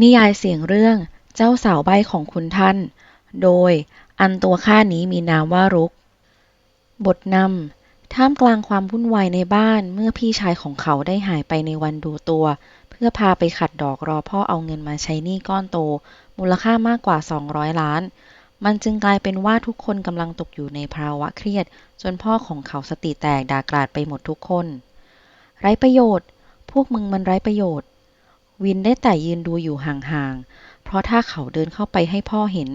นิยายเสียงเรื่องเจ้าสาวใบ้ของคุณท่าน โดยอันตัวข้านี้มีนามว่ารุก บทนำท่ามกลางความวุ่นวายในบ้านเมื่อพี่ชายของเขาได้หายไปในวันดูตัว เพื่อพาไปขัดดอกรอพ่อเอาเงินมาใช้หนี้ก้อนโต มูลค่ามากกว่า 200 ล้าน มันจึงกลายเป็นว่าทุกคนกำลังตกอยู่ในภาวะเครียด จนพ่อของเขาสติแตกด่ากราดไปหมดทุกคน ไร้ประโยชน์ พวกมึงมันไร้ประโยชน์ วินได้แต่ยืนดูอยู่ห่างๆ เพราะถ้าเขาเดินเข้าไปให้พ่อเห็น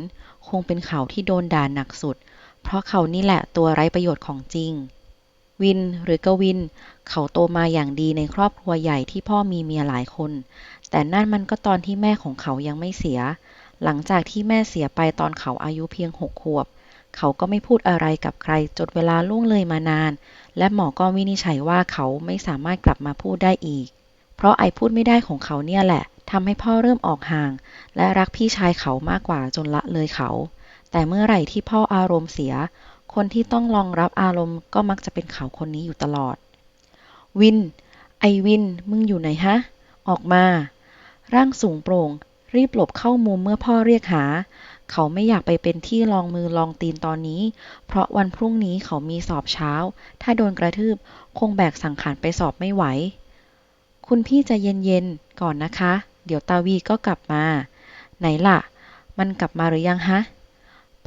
คงเป็นเขาที่โดนด่าหนักสุด เพราะเขานี่แหละตัวไร้ประโยชน์ของจริง วินหรือกวิน เขาโตมาอย่างดีในครอบครัวใหญ่ที่พ่อมีเมียหลายคน แต่นั่นมันก็ตอนที่แม่ของเขายังไม่เสีย หลังจากที่แม่เสียไปตอนเขาอายุเพียงหกขวบ เขาก็ไม่พูดอะไรกับใครจนเวลาล่วงเลยมานาน และหมอก็วินิจฉัยว่าเขาไม่สามารถกลับมาพูดได้อีก เพราะไอพูดไม่ได้ของเขาเนี่ยแหละทำให้พ่อเริ่มออกห่าง และรักพี่ชายเขามากกว่าจนละเลยเขา แต่เมื่อไหร่ที่พ่ออารมณ์เสีย คนที่ต้องรองรับอารมณ์ก็มักจะเป็นเขาคนนี้อยู่ตลอด วิน ไอวิน มึงอยู่ไหนฮะ ออกมา ร่างสูงโปร่ง รีบหลบเข้ามุมเมื่อพ่อเรียกหา เขาไม่อยากไปเป็นที่ลองมือลองตีนตอนนี้ เพราะวันพรุ่งนี้เขามีสอบเช้า ถ้าโดนกระทืบ คงแบกสังขารไปสอบไม่ไหว คุณพี่จะเย็นๆ ก่อนนะคะ เดี๋ยวตาวีก็กลับมา ไหนล่ะ มันกลับมาหรือยังฮะ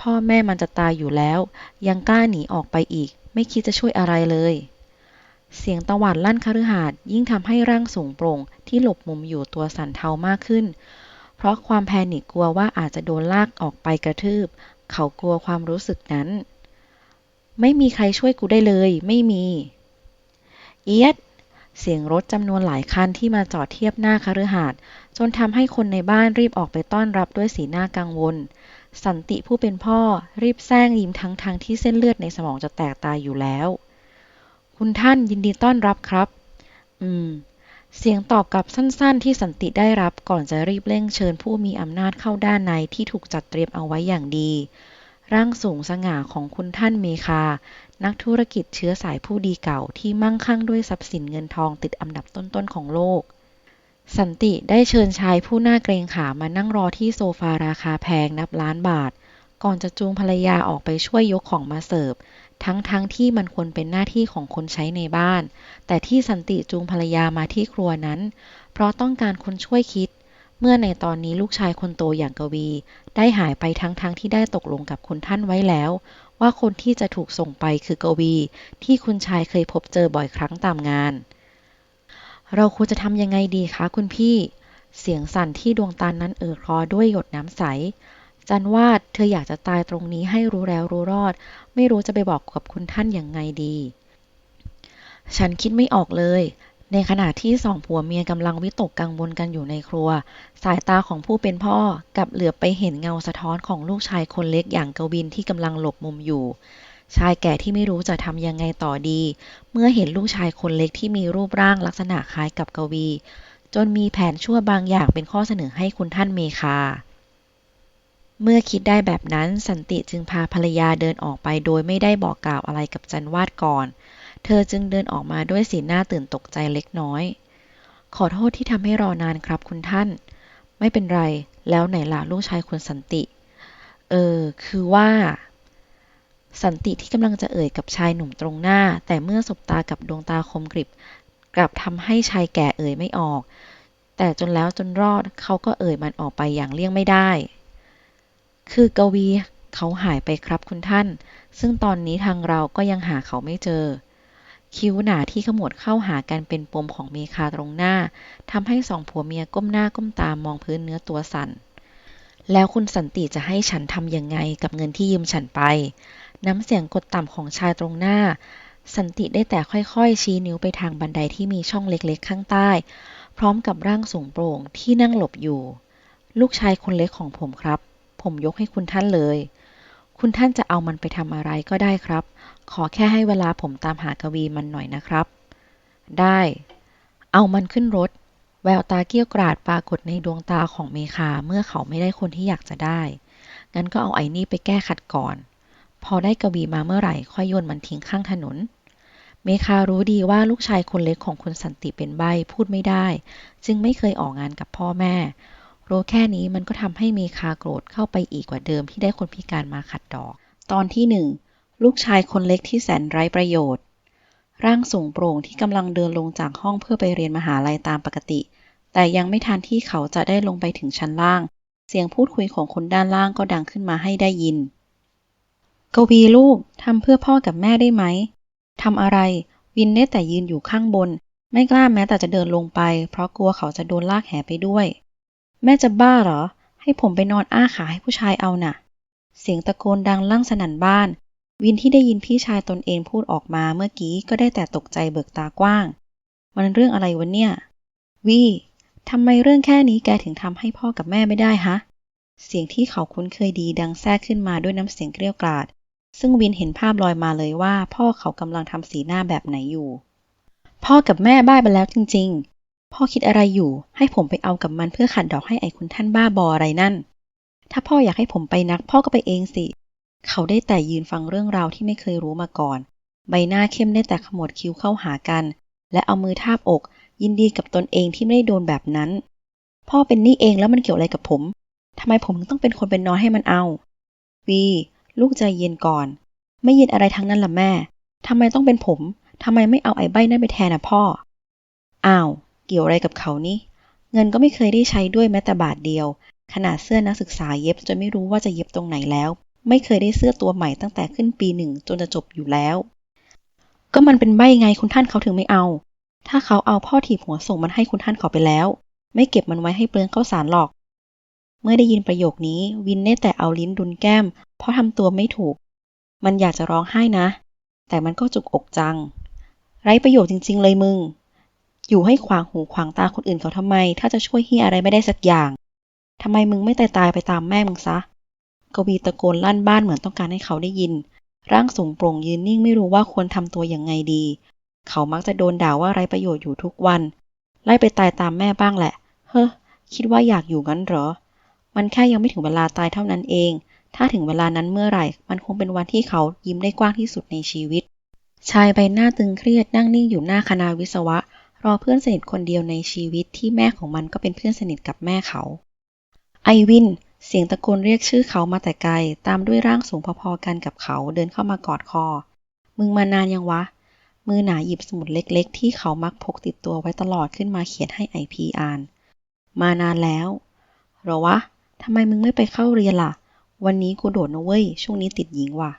พ่อแม่มันจะตายอยู่แล้ว ยังกล้าหนีออกไปอีก ไม่คิดจะช่วยอะไรเลย เสียงตะหวันลั่นคฤหาสน์ยิ่งทำให้ร่างสูงโปร่งที่หลบมุมอยู่ตัวสั่นเทามากขึ้น เพราะความแพนิคกลัวว่าอาจจะโดนลากออกไปกระทืบ เขากลัวความรู้สึกนั้น ไม่มีใครช่วยกูได้เลย ไม่มี เอียด เสียงรถจำนวนหลายคันที่มาจอดเทียบหน้าคฤหาสน์จนทำให้คนในบ้านรีบออกไปต้อนรับด้วยสีหน้ากังวล สันติผู้เป็นพ่อรีบแซงยิ้มทั้งทางที่เส้นเลือดในสมองจะแตกตายอยู่แล้ว คุณท่านยินดีต้อนรับครับ อืม เสียงตอบกลับสั้นๆ ที่สันติได้รับก่อนจะรีบเร่งเชิญผู้มีอำนาจเข้าด้านในที่ถูกจัดเตรียมเอาไว้อย่างดี ร่างสูงสง่าของคุณท่านเมคา นักธุรกิจเชื้อสายผู้ดีเก่าที่มั่งคั่งด้วยทรัพย์สินเงินทองติดอันดับต้นๆของโลก สันติได้เชิญชายผู้น่าเกรงขามมานั่งรอที่โซฟาราคาแพงนับล้านบาท ก่อนจะจูงภรรยาออกไปช่วยยกของมาเสิร์ฟ ทั้งๆทที่มันควรเป็นหน้าที่ของคนใช้ในบ้าน แต่ที่สันติจูงภรรยามาที่ครัวนั้น เพราะต้องการคนช่วยคิด เมื่อในตอนนี้ลูกชายคนโตอย่างกวี ได้หายไปทั้งๆทที่ได้ตกลงกับคุณท่านไว้แล้ว ว่าคนที่จะถูกส่งไปคือกวี ที่คุณชายเคยพบเจอบ่อยครั้งตามงาน เราควรจะทำยังไงดีคะคุณพี่ เสียงสั่นที่ดวงตานั้นเอ่อคลอด้วยหยดน้ำใส จันวาดเธออยากจะตายตรงนี้ให้รู้แล้วรู้รอด ไม่รู้จะไปบอกกับคุณท่านอย่างไงดี ฉันคิดไม่ออกเลย ในขณะที่สองผัวเมียกำลังวิตกกังวลกันอยู่ในครัว สายตาของผู้เป็นพ่อกลับเหลือบไปเห็นเงาสะท้อนของลูกชายคนเล็กอย่างกวินที่กำลังหลบมุมอยู่ ชายแก่ที่ไม่รู้จะทำยังไงต่อดี เมื่อเห็นลูกชายคนเล็กที่มีรูปร่างลักษณะคล้ายกับกวี จนมีแผนชั่วบางอย่างเป็นข้อเสนอให้คุณท่านเมคาเมื่อคิดได้แบบนั้นสันติจึงพาภรรยาเดินออกไปโดยไม่ได้บอกกล่าวอะไรกับจันวาดก่อน เธอจึงเดินออกมาด้วยสีหน้าตื่นตกใจเล็กน้อย ขอโทษที่ทำให้รอนานครับคุณท่าน ไม่เป็นไร แล้วไหนล่ะลูกชายคุณสันติ เออ คือว่า สันติที่กำลังจะเอ่ยกับชายหนุ่มตรงหน้า แต่เมื่อสบตากับดวงตาคมกริบ กลับทำให้ชายแก่เอ่ยไม่ออก แต่จนแล้วจนรอดเขาก็เอ่ยมันออกไปอย่างเลี่ยงไม่ได้ คือกวีเขาหายไปครับคุณท่าน ซึ่งตอนนี้ทางเราก็ยังหาเขาไม่เจอ คิ้วหนาที่ขมวดเข้าหากันเป็นปมของเมคาตรงหน้าทำให้สองผัวเมียก้มหน้าก้มตามองพื้นเนื้อตัวสั่น แล้วคุณสันติจะให้ฉันทำยังไงกับเงินที่ยืมฉันไป น้ำเสียงกดต่ำของชายตรงหน้า สันติได้แต่ค่อยๆ ชี้นิ้วไปทางบันไดที่มีช่องเล็กๆ ข้างใต้ พร้อมกับร่างสูงโปร่งที่นั่งหลบอยู่ ลูกชายคนเล็กของผมครับ ผมยกให้คุณท่านเลย คุณท่านจะเอามันไปทำอะไรก็ได้ครับ ขอแค่ให้เวลาผมตามหากวีมันหน่อยนะครับ ได้ เอามันขึ้นรถ แววตาเกี้ยวกราดปรากฏในดวงตาของเมคาเมื่อเขาไม่ได้คนที่อยากจะได้ งั้นก็เอาไอ้นี่ไปแก้ขัดก่อน พอได้กวีมาเมื่อไหร่ค่อยโยนมันทิ้งข้างถนน เมคารู้ดีว่าลูกชายคนเล็กของคุณสันติเป็นใบ้พูดไม่ได้ จึงไม่เคยออกงานกับพ่อแม่ รู้แค่นี้มันก็ทำให้เมคาโกรธเข้าไปอีกกว่าเดิมที่ได้คนพิการมาขัดดอก ตอนที่หนึ่งลูกชายคนเล็กที่แสนไร้ประโยชน์ ร่างสูงโปร่งที่กำลังเดินลงจากห้องเพื่อไปเรียนมหาลัยตามปกติ แต่ยังไม่ทันที่เขาจะได้ลงไปถึงชั้นล่าง เสียงพูดคุยของคนด้านล่างก็ดังขึ้นมาให้ได้ยิน กวีลูกทำเพื่อพ่อกับแม่ได้ไหมทำอะไร วินได้แต่ยืนอยู่ข้างบน ไม่กล้าแม้แต่จะเดินลงไป เพราะกลัวเขาจะโดนลากแหไปด้วย แม่จะบ้าเหรอ ให้ผมไปนอนอ้าขาให้ผู้ชายเอาน่ะ เสียงตะโกนดังลั่นสนั่นบ้าน วินที่ได้ยินพี่ชายตนเองพูดออกมาเมื่อกี้ก็ได้แต่ตกใจเบิกตากว้าง มันเรื่องอะไรวะเนี่ย วีทำไมเรื่องแค่นี้แกถึงทำให้พ่อกับแม่ไม่ได้ฮะ เสียงที่เขาคุ้นเคยดีดังแทรกขึ้นมาด้วยน้ำเสียงเกรี้ยวกราดซึ่งวินเห็นภาพลอยมาเลยว่า พ่อเขากำลังทำสีหน้าแบบไหนอยู่ พ่อกับแม่บ้าไปแล้วจริงๆ พ่อคิดอะไรอยู่ ให้ผมไปเอากับมันเพื่อขัดดอกให้ไอ้คุณท่านบ้าบออะไรนั่น ถ้าพ่ออยากให้ผมไปนัก พ่อก็ไปเองสิ เขาได้แต่ยืนฟังเรื่องราวที่ไม่เคยรู้มาก่อน ใบหน้าเข้มได้แต่ขมวดคิ้วเข้าหากัน และเอามือทาบอก ยินดีกับตนเองที่ไม่ได้โดนแบบนั้น พ่อเป็นนี่เองแล้วมันเกี่ยวอะไรกับผมทำไมผมถึงต้องเป็นคนเป็นน้อยให้มันเอา วี ลูกใจเย็นก่อน ไม่เย็นอะไรทั้งนั้นล่ะแม่ทำไมต้องเป็นผมทำไมไม่เอาไอ้ใบนั่นไปแทนอะพ่อ อ้าว เกี่ยวอะไรกับเขานี่ เงินก็ไม่เคยได้ใช้ด้วยแม้แต่บาทเดียว ขนาดเสื้อนักศึกษาเย็บจนไม่รู้ว่าจะเย็บตรงไหนแล้ว ไม่เคยได้เสื้อตัวใหม่ตั้งแต่ขึ้นปีหนึ่งจนจะจบอยู่แล้ว ก็มันเป็นใบไงคุณท่านเขาถึงไม่เอา ถ้าเขาเอาพ่อถีบหัวส่งมันให้คุณท่านเขาไปแล้ว ไม่เก็บมันไว้ให้เปลืองข้าวสารหรอก เมื่อได้ยินประโยคนี้วินได้แต่เอาลิ้นดุนแก้ม เพราะทำตัวไม่ถูก มันอยากจะร้องไห้นะ แต่มันก็จุกอกจัง ไร้ประโยชน์จริง ๆ เลยมึง อยู่ให้ขวางหูขวางตาคนอื่นเขาทำไม ถ้าจะช่วยเฮียอะไรไม่ได้สักอย่างทำไมมึงไม่ตายตายไปตามแม่มึงซะ กวีตะโกนลั่นบ้านเหมือนต้องการให้เขาได้ยิน ร่างสูงโปร่งยืนนิ่งไม่รู้ว่าควรทำตัวอย่างไงดี เขามักจะโดนด่าว่าไร้ประโยชน์อยู่ทุกวัน ไล่ไปตายตามแม่บ้างแหละ เฮ้อ คิดว่าอยากอยู่งั้นเหรอ มันแค่ยังไม่ถึงเวลาตายเท่านั้นเอง ถ้าถึงเวลานั้นเมื่อไหร่ มันคงเป็นวันที่เขายิ้มได้กว้างที่สุดในชีวิต ชายใบหน้าตึงเครียดนั่งนิ่งอยู่หน้าคณะวิศวะ รอเพื่อนสนิทคนเดียวในชีวิตที่แม่ของมันก็เป็นเพื่อนสนิทกับแม่เขา ไอวิน เสียงตะโกนเรียกชื่อเขามาแต่ไกล ตามด้วยร่างสูงพอๆกันกับเขาเดินเข้ามากอดคอ มึงมานานยังวะ มือหนาหยิบสมุดเล็กๆ ที่เขามักพกติดตัวไว้ตลอดขึ้นมาเขียนให้ไอพีอ่าน มานานแล้วหรอวะทำไมมึงไม่ไปเข้าเรียนล่ะ วันนี้กูโดดนะเว้ย ช่วงนี้ติดหญิงว่ะ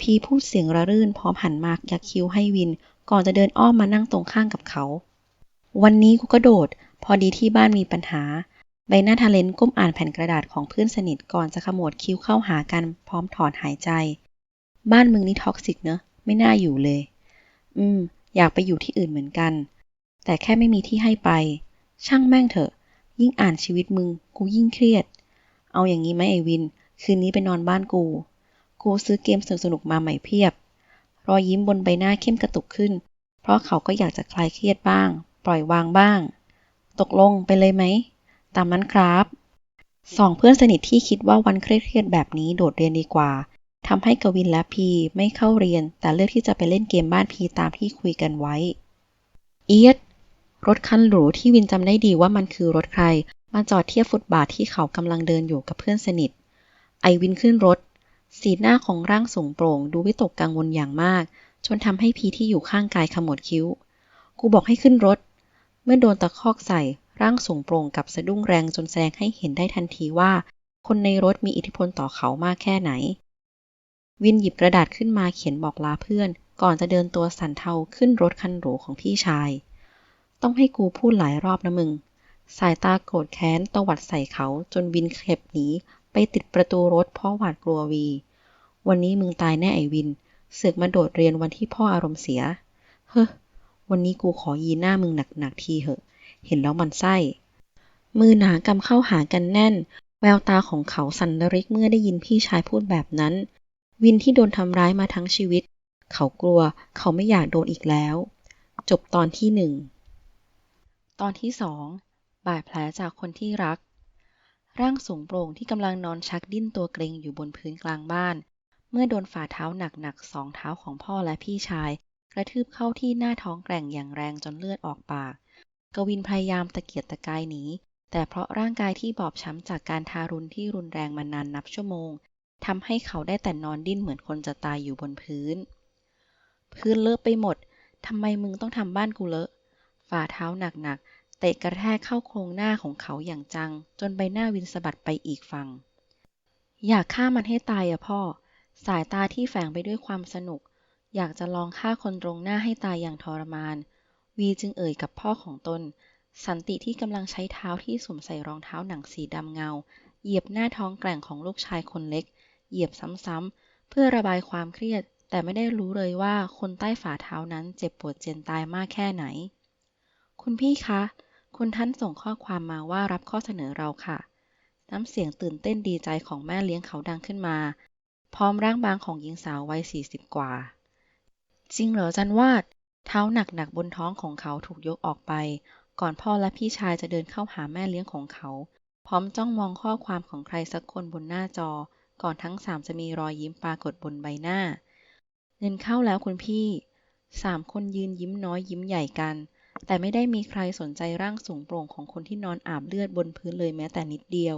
พีพูดเสียงระรื่นพร้อมหันมายักคิ้วให้วิน ก่อนจะเดินอ้อมมานั่งตรงข้างกับเขา วันนี้กูก็โดด พอดีที่บ้านมีปัญหา ใบหน้าทะเลนก้มอ่านแผ่นกระดาษของเพื่อนสนิทก่อนจะขมวดคิ้วเข้าหากันพร้อมถอนหายใจ บ้านมึงนี่ท็อกซิกเนอะ ไม่น่าอยู่เลย อืม อยากไปอยู่ที่อื่นเหมือนกัน แต่แค่ไม่มีที่ให้ไป ช่างแม่งเถอะ ยิ่งอ่านชีวิตมึง กูยิ่งเครียด เอาอย่างนี้ไหมไอวิน คืนนี้ไปนอนบ้านกู กูซื้อเกมสนุกๆมาใหม่เพียบ รอยยิ้มบนใบหน้าเข้มกระตุกขึ้น เพราะเขาก็อยากจะคลายเครียดบ้าง ล่อยวางบ้าง ตกลงไปเลยไหม ตามนั้นครับสองเพื่อนสนิทที่คิดว่าวันเครียดๆแบบนี้โดดเรียนดีกว่าทำให้กวินและพีไม่เข้าเรียน แต่เลือกที่จะไปเล่นเกมบ้านพีตามที่คุยกันไว้ เอียด รถคันหรูที่วินจำได้ดีว่ามันคือรถใคร มาจอดเทียบฟุตบาทที่เขากำลังเดินอยู่กับเพื่อนสนิท ไอวินขึ้นรถ สีหน้าของร่างสูงโปร่ง ดูวิตกกังวลอย่างมาก จนทำให้พีที่อยู่ข้างกายขมวดคิ้ว กูบอกให้ขึ้นรถ มื่อโดนตะคอกใส่ ร่างสูงโปร่งกับสะดุ้งแรงจนแสดงให้เห็นได้ทันทีว่า คนในรถมีอิทธิพลต่อเขามากแค่ไหน วินหยิบกระดาษขึ้นมาเขียนบอกลาเพื่อน ก่อนจะเดินตัวสั่นเทาขึ้นรถคันหรูของพี่ชาย ต้องให้กูพูดหลายรอบนะมึง สายตาโกรธแค้นตวัดใส่เขาจนวินเข็บหนีไปติดประตูรถเพราะหวาดกลัววี วันนี้มึงตายแน่ไอวิน เสือกมาโดดเรียนวันที่พ่ออารมณ์เสีย เฮ้อ วันนี้กูขอยีหน้ามึงหนักๆทีเหอะ เห็นแล้วมันไส้ มือหนากำเข้าหากันแน่น แววตาของเขาสั่นระริกเมื่อได้ยินพี่ชายพูดแบบนั้น วินที่โดนทำร้ายมาทั้งชีวิต เขากลัว เขาไม่อยากโดนอีกแล้ว จบตอนที่หนึ่ง ตอนที่สอง บาดแผลจากคนที่รัก ร่างสูงโปร่งที่กำลังนอนชักดิ้นตัวเกรงอยู่บนพื้นกลางบ้าน เมื่อโดนฝ่าเท้าหนักๆสองเท้าของพ่อและพี่ชาย กระทืบเข้าที่หน้าท้องแกร่งอย่างแรงจนเลือดออกปาก กวินพยายามตะเกียกตะกายหนี แต่เพราะร่างกายที่บอบช้ำจากการทารุณที่รุนแรงมานานนับชั่วโมงทำให้เขาได้แต่นอนดิ้นเหมือนคนจะตายอยู่บนพื้น พื้นเลอะไปหมด ทำไมมึงต้องทำบ้านกูเลอะ ฝ่าเท้าหนักๆ เตะกระแทกเข้าโครงหน้าของเขาอย่างจัง จนใบหน้าวินสะบัดไปอีกฝั่ง อยากฆ่ามันให้ตายอะพ่อ สายตาที่แฝงไปด้วยความสนุก อยากจะลองฆ่าคนตรงหน้าให้ตายอย่างทรมาน วีจึงเอ่ยกับพ่อของตน สันติที่กำลังใช้เท้าที่สวมใส่รองเท้าหนังสีดำเงา เหยียบหน้าท้องแกร่งของลูกชายคนเล็ก เหยียบซ้ำๆเพื่อระบายความเครียด แต่ไม่ได้รู้เลยว่าคนใต้ฝ่าเท้านั้นเจ็บปวดเจียนตายมากแค่ไหน คุณพี่คะ คุณท่านส่งข้อความมาว่ารับข้อเสนอเราค่ะ น้ำเสียงตื่นเต้นดีใจของแม่เลี้ยงเขาดังขึ้นมา พร้อมร่างบางของหญิงสาววัยสี่สิบกว่า จริงเหรอจันวาด เท้าหนักๆบนท้องของเขาถูกยกออกไป ก่อนพ่อและพี่ชายจะเดินเข้าหาแม่เลี้ยงของเขา พร้อมจ้องมองข้อความของใครสักคนบนหน้าจอ ก่อนทั้งสามจะมีรอยยิ้มปรากฏบนใบหน้า เงินเข้าแล้วคุณพี่สามคนยืนยิ้มน้อยยิ้มใหญ่กัน แต่ไม่ได้มีใครสนใจร่างสูงโปร่งของคนที่นอนอาบเลือดบนพื้นเลยแม้แต่นิดเดียว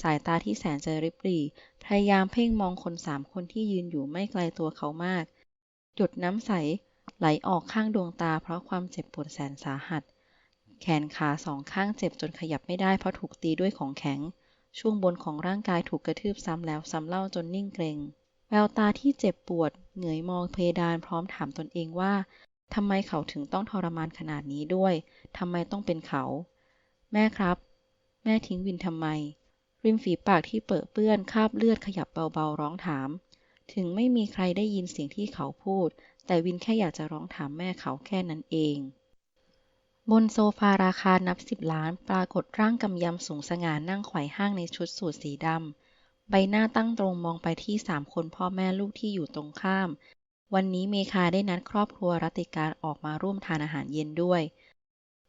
สายตาที่แสนจะริบหรี่ พยายามเพ่งมองคนสามคนที่ยืนอยู่ไม่ไกลตัวเขามาก หยดน้ำใสไหลออกข้างดวงตาเพราะความเจ็บปวดแสนสาหัส แขนขาสองข้างเจ็บจนขยับไม่ได้เพราะถูกตีด้วยของแข็ง ช่วงบนของร่างกายถูกกระทืบซ้ำแล้วซ้ำเล่าจนนิ่งเกรง แววตาที่เจ็บปวดเหงยมองเพดานพร้อมถามตนเองว่าทำไมเขาถึงต้องทรมานขนาดนี้ด้วย ทำไมต้องเป็นเขา แม่ครับ แม่ทิ้งวินทำไม ริมฝีปากที่เปื้อเปื้อนคราบเลือดขยับเบาๆร้องถาม ถึงไม่มีใครได้ยินเสียงที่เขาพูด แต่วินแค่อยากจะร้องถามแม่เขาแค่นั้นเอง บนโซฟาราคานับสิบล้านปรากฏร่างกำยำสูงสง่านั่งไขว่ห้างในชุดสูทสีดำ ใบหน้าตั้งตรงมองไปที่สามคนพ่อแม่ลูกที่อยู่ตรงข้าม วันนี้เมคาได้นัดครอบครัวรัติการออกมาร่วมทานอาหารเย็นด้วย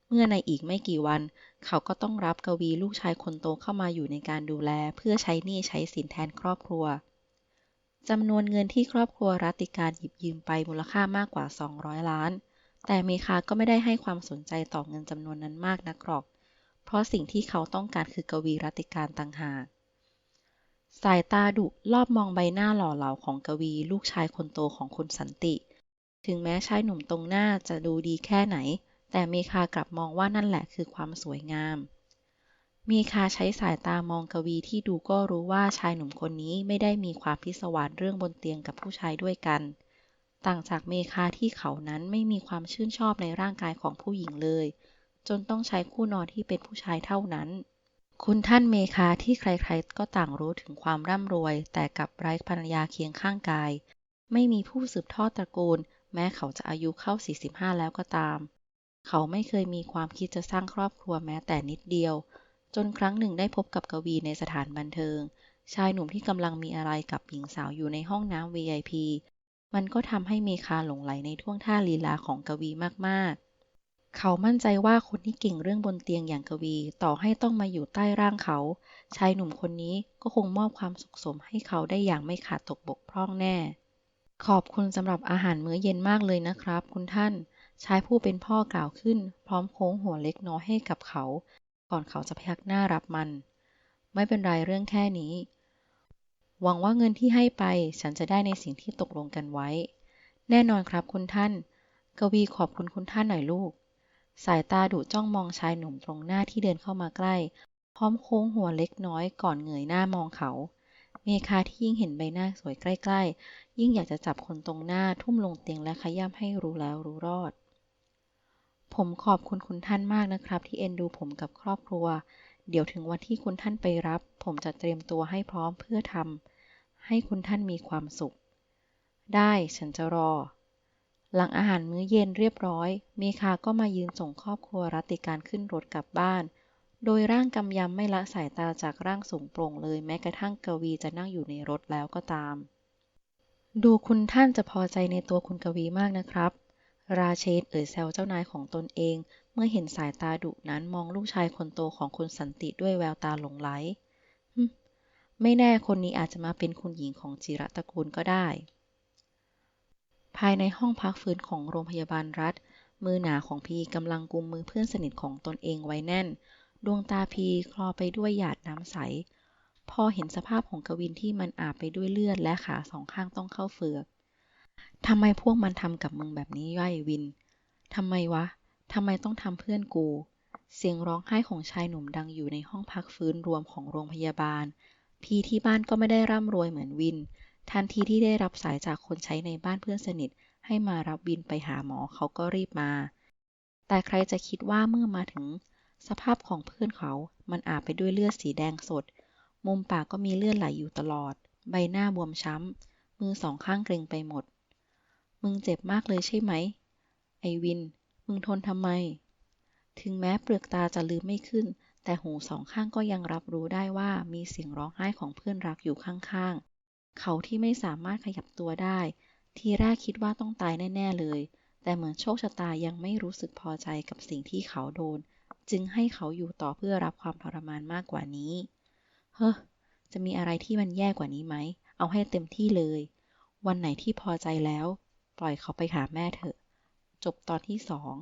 เมื่อในอีกไม่กี่วัน เขาก็ต้องรับกวีลูกชายคนโตเข้ามาอยู่ในการดูแล เพื่อใช้หนี้ใช้สินแทนครอบครัว จำนวนเงินที่ครอบครัวรัติการหยิบยืมไปมูลค่ามากกว่า 200 ล้าน แต่เมคาก็ไม่ได้ให้ความสนใจต่อเงินจำนวนนั้นมากนักหรอก เพราะสิ่งที่เขาต้องการคือกวีรัติการต่างหาก สายตาดุรอบมองใบหน้าหล่อเหลาของกวีลูกชายคนโตของคุณสันติ ถึงแม้ชายหนุ่มตรงหน้าจะดูดีแค่ไหน แต่เมคากลับมองว่านั่นแหละคือความสวยงาม มคาใช้สายตามองกวีที่ดูก็รู้ว่าชายหนุ่มคนนี้ไม่ได้มีความพิศวาสเรื่องบนเตียงกับผู้ชายด้วยกัน ต่างจากเมคาที่เขานั้นไม่มีความชื่นชอบในร่างกายของผู้หญิงเลย จนต้องใช้คู่นอนที่เป็นผู้ชายเท่านั้น คุณท่านเมคาที่ใครๆก็ต่างรู้ถึงความร่ำรวย แต่กับไร้ภรรยาเคียงข้างกาย ไม่มีผู้สืบทอดตระกูล แม้เขาจะอายุเข้า 45 แล้วก็ตาม เขาไม่เคยมีความคิดจะสร้างครอบครัวแม้แต่นิดเดียว จนครั้งหนึ่งได้พบกับกวีในสถานบันเทิง ชายหนุ่มที่กำลังมีอะไรกับหญิงสาวอยู่ในห้องน้ำ VIP มันก็ทำให้เมคาหลงไหลในท่วงท่าลีลาของกวีมากๆ เขามั่นใจว่าคนที่เก่งเรื่องบนเตียงอย่างกวี ต่อให้ต้องมาอยู่ใต้ร่างเขา ชายหนุ่มคนนี้ก็คงมอบความสุขสมให้เขาได้อย่างไม่ขาดตกบกพร่องแน่ ขอบคุณสำหรับอาหารมื้อเย็นมากเลยนะครับ คุณท่าน ชายผู้เป็นพ่อกล่าวขึ้น พร้อมโค้งหัวเล็กน้อยให้กับเขา ก่อนเขาจะพยักหน้ารับมัน ไม่เป็นไรเรื่องแค่นี้ หวังว่าเงินที่ให้ไปฉันจะได้ในสิ่งที่ตกลงกันไว้ แน่นอนครับคุณท่าน กวีขอบคุณคุณท่านหน่อยลูก สายตาดุจ้องมองชายหนุ่มตรงหน้าที่เดินเข้ามาใกล้ พร้อมโค้งหัวเล็กน้อยก่อนเงยหน้ามองเขา เมคาที่ยิ่งเห็นใบหน้าสวยใกล้ ๆ ยิ่งอยากจะจับคนตรงหน้าทุ่มลงเตียงและขย้ำให้รู้แล้วรู้รอด ผมขอบคุณคุณท่านมากนะครับ ที่เอ็นดูผมกับครอบครัว เดี๋ยวถึงวันที่คุณท่านไปรับ ผมจะเตรียมตัวให้พร้อมเพื่อทำให้คุณท่านมีความสุข ได้ฉันจะรอ หลังอาหารมื้อเย็นเรียบร้อย เมคาก็มายืนส่งครอบครัวรัติการขึ้นรถกลับบ้าน โดยร่างกำยำไม่ละสายตาจากร่างสูงโปร่งเลยแม้กระทั่งกวีจะนั่งอยู่ในรถแล้วก็ตาม ดูคุณท่านจะพอใจในตัวคุณกวีมากนะครับ ราเชนเอ่ยแซวเจ้านายของตนเอง เมื่อเห็นสายตาดุนั้นมองลูกชายคนโตของคุณสันติด้วยแววตาหลงไหลฮึไม่แน่คนนี้อาจจะมาเป็นคุณหญิงของจิระตระกูลก็ได้ ภายในห้องพักฟื้นของโรงพยาบาลรัฐ มือหนาของพีกำลังกุมมือเพื่อนสนิทของตนเองไว้แน่น ดวงตาพีคลอไปด้วยหยาดน้ำใส พอเห็นสภาพของกวินที่มันอาบไปด้วยเลือดและขาสองข้างต้องเข้าเฟือก ทำไมพวกมันทำกับมึงแบบนี้ย่อยวิน ทำไมวะ ทำไมต้องทำเพื่อนกู เสียงร้องไห้ของชายหนุ่มดังอยู่ในห้องพักฟื้นรวมของโรงพยาบาล พี่ที่บ้านก็ไม่ได้ร่ำรวยเหมือนวิน ทันทีที่ได้รับสายจากคนใช้ในบ้านเพื่อนสนิท ให้มารับวินไปหาหมอเขาก็รีบมา แต่ใครจะคิดว่าเมื่อมาถึง สภาพของเพื่อนเขา มันอาบไปด้วยเลือดสีแดงสด มุมปากก็มีเลือดไหลอยู่ตลอด ใบหน้าบวมช้ำ มือสองข้างเกร็งไปหมด มึงเจ็บมากเลยใช่ไหม ไอวิน มึงทนทำไม ถึงแม้เปลือกตาจะลืมไม่ขึ้น แต่หูสองข้างก็ยังรับรู้ได้ว่ามีเสียงร้องไห้ของเพื่อนรักอยู่ข้างๆ เขาที่ไม่สามารถขยับตัวได้ ทีแรกคิดว่าต้องตายแน่ ๆ เลย แต่เหมือนโชคชะตายังไม่รู้สึกพอใจกับสิ่งที่เขาโดน จึงให้เขาอยู่ต่อเพื่อรับความทรมานมากกว่านี้ เฮ้อ จะมีอะไรที่มันแย่กว่านี้ไหม เอาให้เต็มที่เลยวันไหนที่พอใจแล้ว ปล่อยเขาไปหาแม่เถอะ จบตอนที่สอง